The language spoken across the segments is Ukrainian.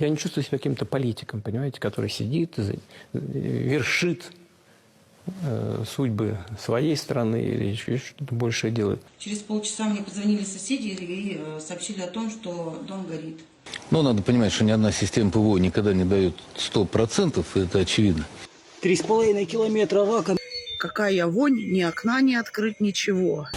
Я не чувствую себя каким-то политиком, понимаете, который сидит, вершит э, судьбы своей страны или что-то большее делает. Через полчаса мне позвонили соседи и э, сообщили о том, что дом горит. Но надо понимать, что ни одна система ПВО никогда не дает 100%, и это очевидно. Три с половиной километра рака. Какая вонь, ни окна не открыть, ничего.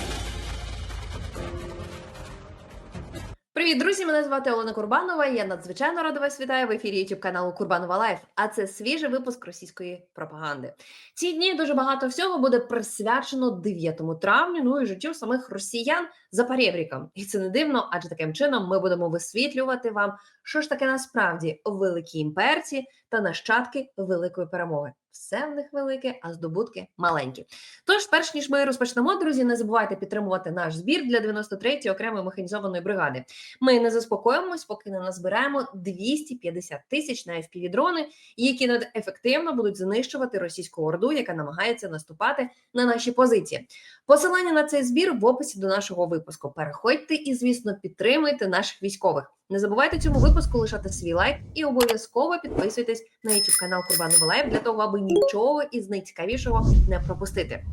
Привіт, друзі! Мене звати Олена Курбанова. Я надзвичайно рада вас вітаю в ефірі YouTube каналу Курбанова Лайф. А це свіжий випуск російської пропаганди. Ці дні дуже багато всього буде присвячено 9 травню. Ну і життю самих росіян за перебріком. І це не дивно, адже таким чином ми будемо висвітлювати вам, що ж таке насправді великі імперці та нащадки великої перемоги. Все в них велике, а здобутки маленькі. Тож, перш ніж ми розпочнемо, друзі, не забувайте підтримувати наш збір для 93-ї окремої механізованої бригади. Ми не заспокоїмось, поки не назбираємо 250 тисяч на FPV-дрони, які над- ефективно будуть знищувати російську орду, яка намагається наступати на наші позиції. Посилання на цей збір в описі до нашого випуску. Переходьте і, звісно, підтримуйте наших військових. Не забувайте цьому випуску лишати свій лайк і обов'язково підписуйтесь на YouTube канал Курбанова Лайв для того, аби нічого із найцікавішого не пропустити.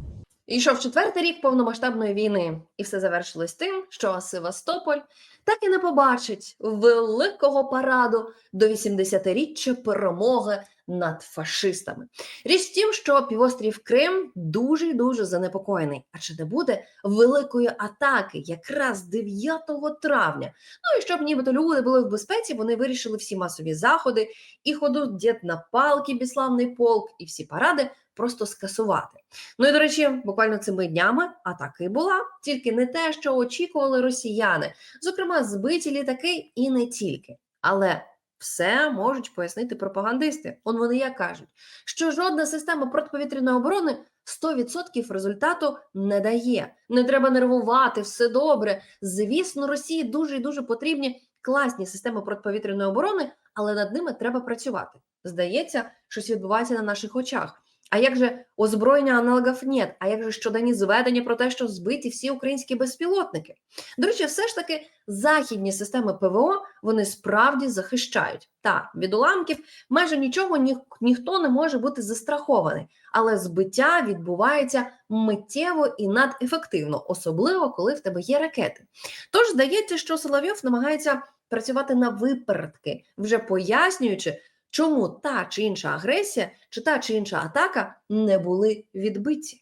Йшов четвертий рік повномасштабної війни, і все завершилось тим, що Севастополь так і не побачить великого параду до 80-річчя перемоги над фашистами. Річ в тім, що півострів Крим дуже й дуже занепокоєний. А чи не буде великої атаки якраз 9 травня? Ну і щоб нібито люди були в безпеці, вони вирішили всі масові заходи і ходу дід на палки, біславний полк, і всі паради просто скасувати. Ну і до речі, буквально цими днями атака і була, тільки не те, що очікували росіяни, зокрема, збиті літаки і не тільки. Але все можуть пояснити пропагандисти. Он вони як кажуть, що жодна система протиповітряної оборони 100% результату не дає. Не треба нервувати, все добре. Звісно, Росії дуже і дуже потрібні класні системи протиповітряної оборони, але над ними треба працювати. Здається, щось відбувається на наших очах. А як же озброєння аналогів нет? А як же щоденні зведення про те, що збиті всі українські безпілотники? До речі, все ж таки західні системи ПВО вони справді захищають. Та від уламків майже нічого ні, ніхто не може бути застрахований, але збиття відбувається миттєво і надефективно, особливо коли в тебе є ракети. Тож здається, що Соловйов намагається працювати на випередки, вже пояснюючи, чому та чи інша агресія, чи та чи інша атака не були відбиті.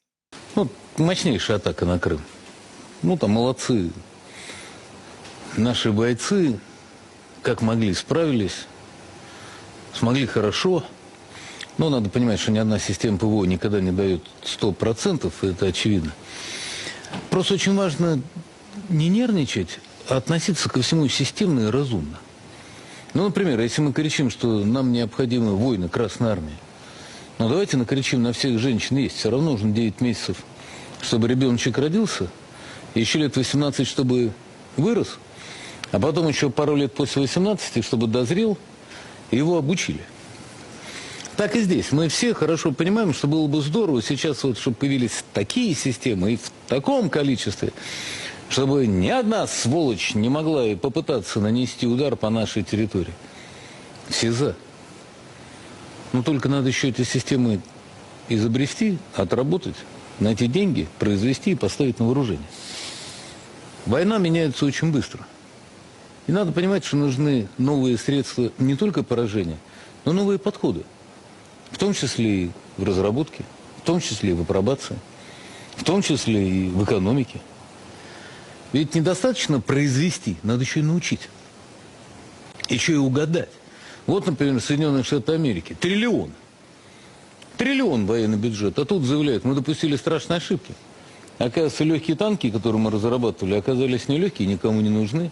Ну, мощнейшая атака на Крым. Ну, там молодцы наши бойцы, как могли, справились, смогли хорошо. Но надо понимать, что ни одна система ПВО никогда не дает 100%, и это очевидно. Просто очень важно не нервничать, а относиться ко всему системно и разумно. Ну, например, если мы кричим, что нам необходимы войны Красной Армии, ну давайте накричим на всех женщин есть. Все равно нужно 9 месяцев, чтобы ребеночек родился, еще лет 18, чтобы вырос, а потом еще пару лет после 18, чтобы дозрел, и его обучили. Так и здесь. Мы все хорошо понимаем, что было бы здорово сейчас, вот, чтобы появились такие системы и в таком количестве, чтобы ни одна сволочь не могла и попытаться нанести удар по нашей территории. Все за. Но только надо еще эти системы изобрести, отработать, найти деньги, произвести и поставить на вооружение. Война меняется очень быстро. И надо понимать, что нужны новые средства не только поражения, но новые подходы. В том числе и в разработке, в том числе и в апробации, в том числе и в экономике. Ведь недостаточно произвести, надо еще и научить. Еще и угадать. Вот, например, Соединенные Штаты Америки. Триллион. Триллион военный бюджет. А тут заявляют, мы допустили страшные ошибки. Оказывается, легкие танки, которые мы разрабатывали, оказались нелегкие, никому не нужны.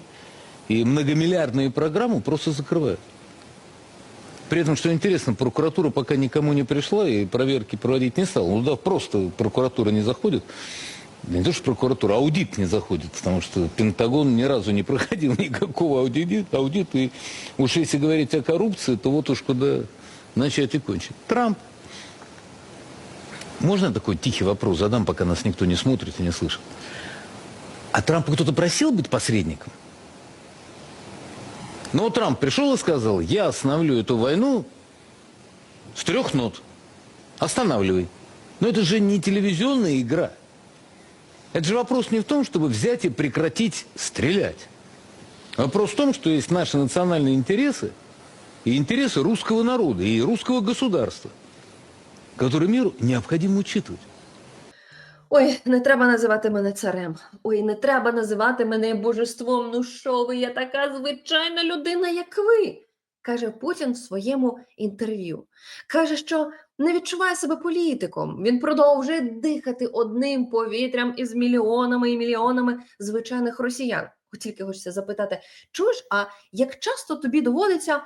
И многомиллиардные программы просто закрывают. При этом, что интересно, прокуратура пока никому не пришла и проверки проводить не стала. Ну да, просто прокуратура не заходит. Да Не то, что прокуратура, аудит не заходит, потому что Пентагон ни разу не проходил никакого аудита, аудита. И уж если говорить о коррупции, то вот уж куда начать и кончить. Трамп. Можно такой тихий вопрос задам, пока нас никто не смотрит и не слышит? А Трампа кто-то просил быть посредником? Но Трамп пришел и сказал, я остановлю эту войну с трех нот. Останавливай. Но это же не телевизионная игра. Это же вопрос не в том, чтобы взять и прекратить стрелять. Вопрос в том, что есть наши национальные интересы и интересы русского народа и русского государства, которые миру необходимо учитывать. Ой, не треба називати мене царем. Ой, не треба називати мене божеством. Ну що ви, я така звичайна людина, як ви, каже Путін в своєму інтерв'ю. Каже, що не відчуває себе політиком. Він продовжує дихати одним повітрям із мільйонами і мільйонами звичайних росіян. Тільки хочеться запитати, чуєш, а як часто тобі доводиться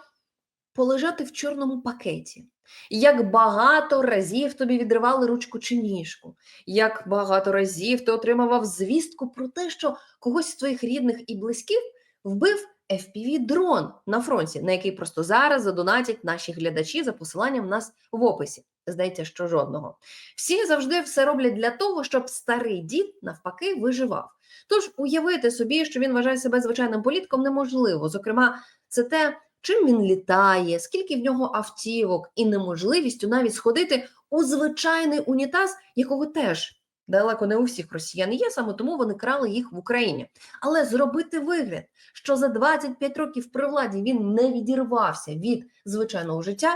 полежати в чорному пакеті? Як багато разів тобі відривали ручку чи ніжку? Як багато разів ти отримував звістку про те, що когось з твоїх рідних і близьких вбив FPV-дрон на фронті, на який просто зараз задонатять наші глядачі за посиланням в нас в описі. Здається, що жодного. Всі завжди все роблять для того, щоб старий дід навпаки виживав. Тож уявити собі, що він вважає себе звичайним політком, неможливо. Зокрема, це те, чим він літає, скільки в нього автівок, і неможливістю навіть сходити у звичайний унітаз, якого теж далеко не у всіх росіян є, саме тому вони крали їх в Україні. Але зробити вигляд, що за 25 років при владі він не відірвався від звичайного життя,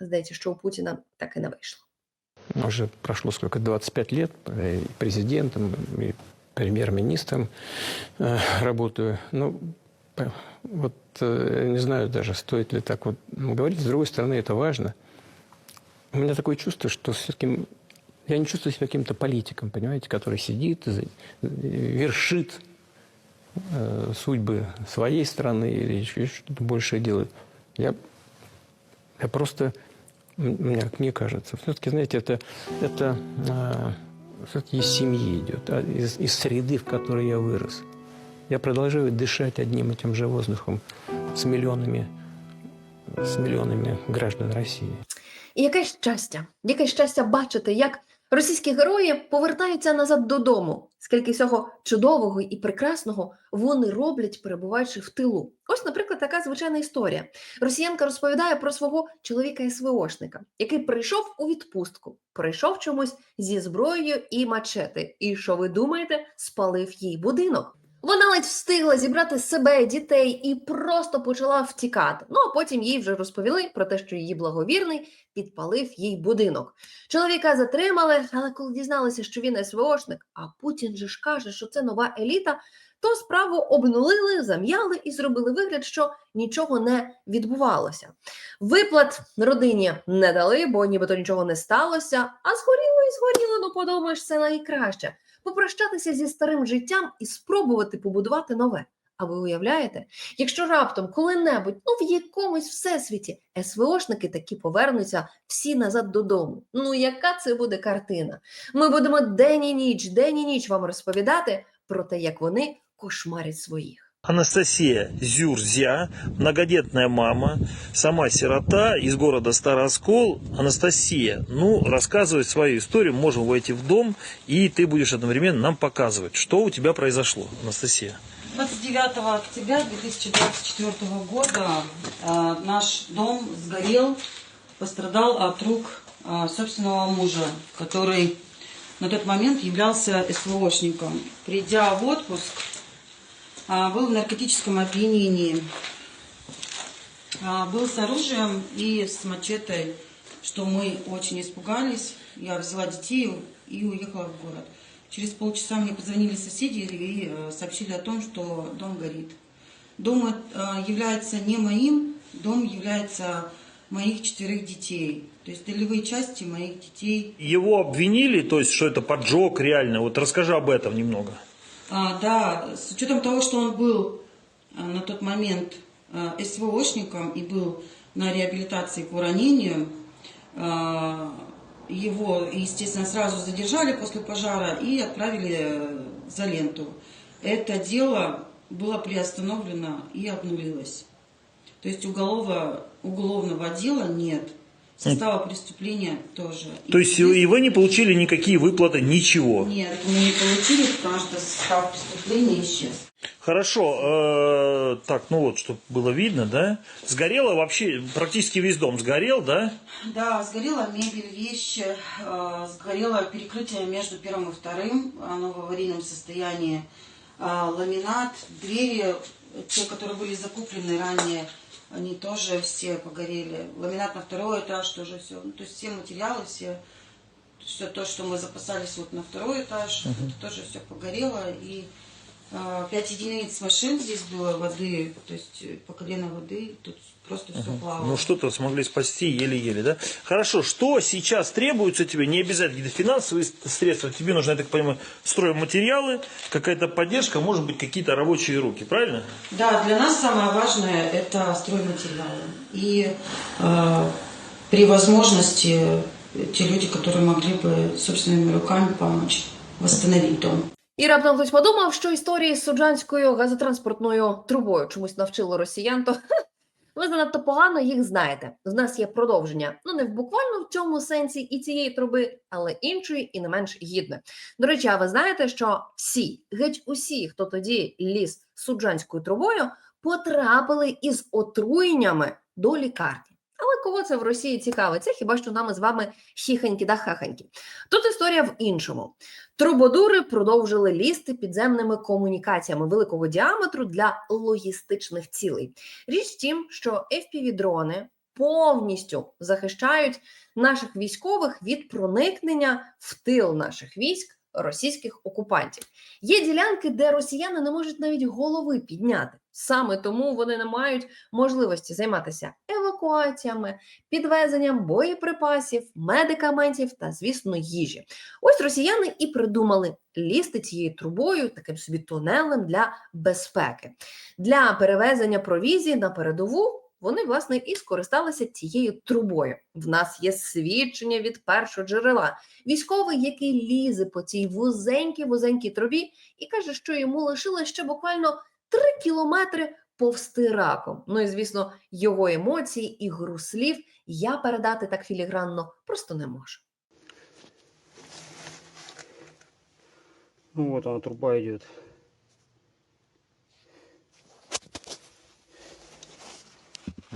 здається, що у Путіна так і не вийшло. Уже прошло сколько, 25 лет, э, и президентом, и премьер-министром э, работаю. Ну, п- вот э, не знаю даже, стоит ли так вот говорить. С другой стороны, это важно. У меня такое чувство, что все-таки я не чувствую себя каким-то политиком, понимаете, который сидит, и за- э, вершит э, судьбы своей страны или еще что-то большее делает. Я, я просто, м- мне, как мне кажется, все-таки, знаете, это, это все-таки из семьи идет, а, из, из среды, в которой я вырос. Я продолжаю дышать одним и тем же воздухом с миллионами, с миллионами граждан России. І яке щастя, яке щастя бачити, як російські герої повертаються назад додому. Скільки всього чудового і прекрасного вони роблять, перебуваючи в тилу. Ось, наприклад, така звичайна історія. Росіянка розповідає про свого чоловіка СВОшника, який прийшов у відпустку, прийшов чомусь зі зброєю і мачети. І що ви думаєте, спалив їй будинок. Вона ледь встигла зібрати себе, дітей і просто почала втікати. Ну а потім їй вже розповіли про те, що її благовірний підпалив їй будинок. Чоловіка затримали, але коли дізналися, що він СВОшник, а Путін же ж каже, що це нова еліта, то справу обнулили, зам'яли і зробили вигляд, що нічого не відбувалося. Виплат родині не дали, бо нібито нічого не сталося. А згоріло і згоріло, ну подумаєш, це найкраще. Попрощатися зі старим життям і спробувати побудувати нове. А ви уявляєте, якщо раптом коли-небудь, ну в якомусь всесвіті СВОшники такі повернуться всі назад додому. Ну яка це буде картина? Ми будемо день і ніч, день і ніч вам розповідати про те, як вони кошмарять своїх. Анастасия Зюрзя, многодетная мама, сама сирота из города Старооскол. Анастасия, ну, рассказывать свою историю, можем войти в дом, и ты будешь одновременно нам показывать, что у тебя произошло, Анастасия. 29 октября 2024 года э, наш дом сгорел, пострадал от рук э, собственного мужа, который на тот момент являлся СВОшником. Придя в отпуск, был в наркотическом опьянении, Э, был с оружием и с мачете, что мы очень испугались. Я взяла детей и уехала в город. Через полчаса мне позвонили соседи и э, сообщили о том, что дом горит. Дом э, является не моим, дом является моих четверых детей. То есть долевые части моих детей. Его обвинили, то есть, что это поджог реально. Вот расскажи об этом немного. А, да, с учетом того, что он был а, на тот момент а, СВОшником и был на реабилитации по ранению, его, естественно, сразу задержали после пожара и отправили э, за ленту. Это дело было приостановлено и обнулилось. То есть уголовного, уголовного дела нет. Состава преступления тоже. То есть, и вы не получили никакие выплаты, ничего. Нет, мы не получили, потому что состав преступления исчез. Хорошо, э, э, так, ну вот, чтобы было видно, да? Сгорело вообще, практически весь дом сгорел, да? Да, сгорела мебель, вещи, э, сгорело перекрытие между первым и вторым, оно в аварийном состоянии. А, ламинат, двери, те, которые были закуплены ранее, они тоже все погорели. Ламинат на второй этаж тоже все. Ну, то есть все материалы, все, все то, что мы запасались вот на второй этаж, это тоже все погорело. И а, пять единиц машин здесь было воды, то есть э, по колено воды, тут просто все плавало. Ну что-то смогли спасти еле-еле, да? Хорошо, что сейчас требуется тебе? Не обязательно какие-то финансовые средства, тебе нужны, я так понимаю, стройматериалы, какая-то поддержка, может быть, какие-то рабочие руки, правильно? Да, для нас самое важное – это стройматериалы. И э, при возможности те люди, которые могли бы собственными руками помочь восстановить дом. І раптом хтось подумав, що історії з суджанською газотранспортною трубою чомусь навчило росіян, то ви занадто погано їх знаєте. З нас є продовження. Ну не в буквально в цьому сенсі і цієї труби, але іншої і не менш гідне. До речі, а ви знаєте, що всі, геть усі, хто тоді ліз суджанською трубою, потрапили із отруєннями до лікарні. Але кого це в Росії цікавить? Це хіба що нами з вами хіханьки да хаханьки. Тут історія в іншому. Трубодури продовжили лізти підземними комунікаціями великого діаметру для логістичних цілей. Річ в тім, що FPV-дрони повністю захищають наших військових від проникнення в тил наших військ російських окупантів. Є ділянки, де росіяни не можуть навіть голови підняти. Саме тому вони не мають можливості займатися евакуаціями, підвезенням боєприпасів, медикаментів та, звісно, їжі. Ось росіяни і придумали лізти цією трубою, таким собі тунелем для безпеки. Для перевезення провізії на передову вони, власне, і скористалися цією трубою. В нас є свідчення від першого джерела. Військовий, який лізе по цій вузенькій вузенькій трубі, і каже, що йому лишилось ще буквально три кілометри повсти раком. Ну і звісно, його емоції і гру слів я передати так філігранно просто не можу. Ну вот она, труба идет.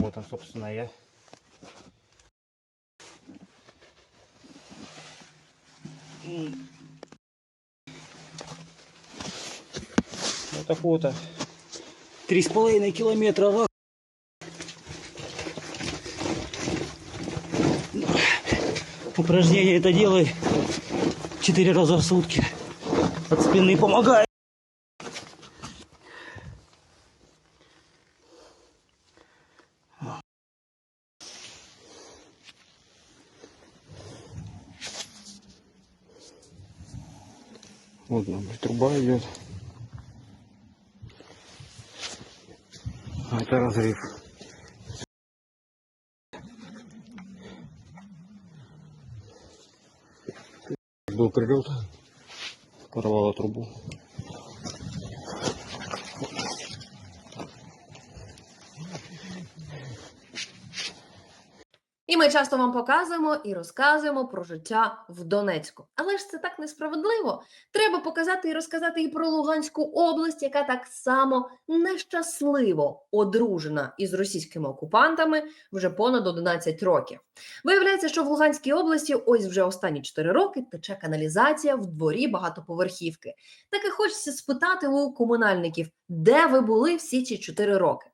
Вот он, собственно, я. Вот так вот. а. Три с половиной километра рак. Упражнение это делай четыре раза в сутки. От спины помогает. Вот она, труба идет. А это разрыв. Был прилет, порвало трубу. І ми часто вам показуємо і розказуємо про життя в Донецьку. Але ж це так несправедливо. Треба показати і розказати і про Луганську область, яка так само нещасливо одружена із російськими окупантами вже понад 11 років. Виявляється, що в Луганській області ось вже останні 4 роки тече каналізація в дворі багатоповерхівки. Так і хочеться спитати у комунальників, де ви були всі ці 4 роки.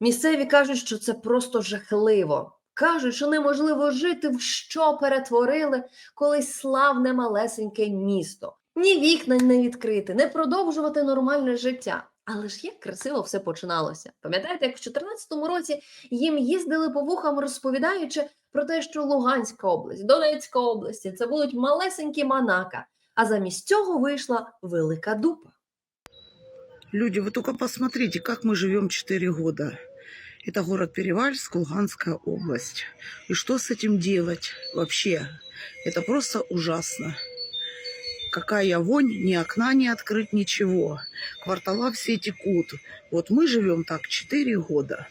Місцеві кажуть, що це просто жахливо. Кажуть, що неможливо жити, в що перетворили колись славне малесеньке місто. Ні вікна не відкрити, не продовжувати нормальне життя. Але ж як красиво все починалося. Пам'ятаєте, як в 2014 році їм їздили по вухам, розповідаючи про те, що Луганська область, Донецька область це будуть малесенькі манака, а замість цього вийшла велика дупа. Люди, вы только посмотрите, как мы живем 4 года. Это город Перевальск, Луганская область. И что с этим делать вообще? Это просто ужасно. Какая вонь, ни окна не открыть, ничего. Квартала все текут. Вот мы живем так 4 года.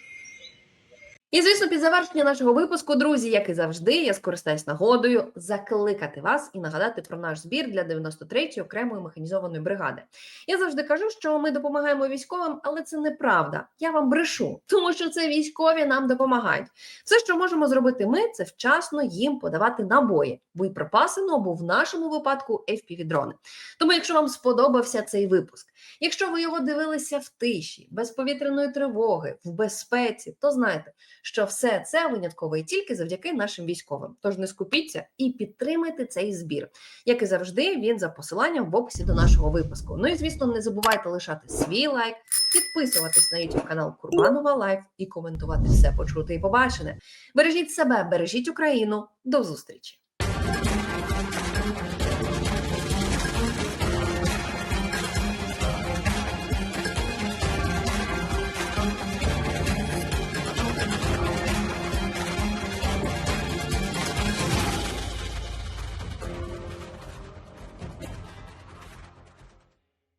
І звісно, під завершення нашого випуску, друзі, як і завжди, я скористаюсь нагодою закликати вас і нагадати про наш збір для 93-ї окремої механізованої бригади. Я завжди кажу, що ми допомагаємо військовим, але це неправда. Я вам брешу, тому що це військові нам допомагають. Все, що можемо зробити ми, це вчасно їм подавати набої, боєприпаси, ну або в нашому випадку FPV-дрони. Тому, якщо вам сподобався цей випуск, якщо ви його дивилися в тиші, без повітряної тривоги, в безпеці, то знайте, що все це винятково і тільки завдяки нашим військовим. Тож не скупіться і підтримайте цей збір. Як і завжди, він за посиланням в описі до нашого випуску. Ну і звісно, не забувайте лишати свій лайк, підписуватись на YouTube канал Курбанова Лайф і коментувати все почуте і побачене. Бережіть себе, бережіть Україну. До зустрічі!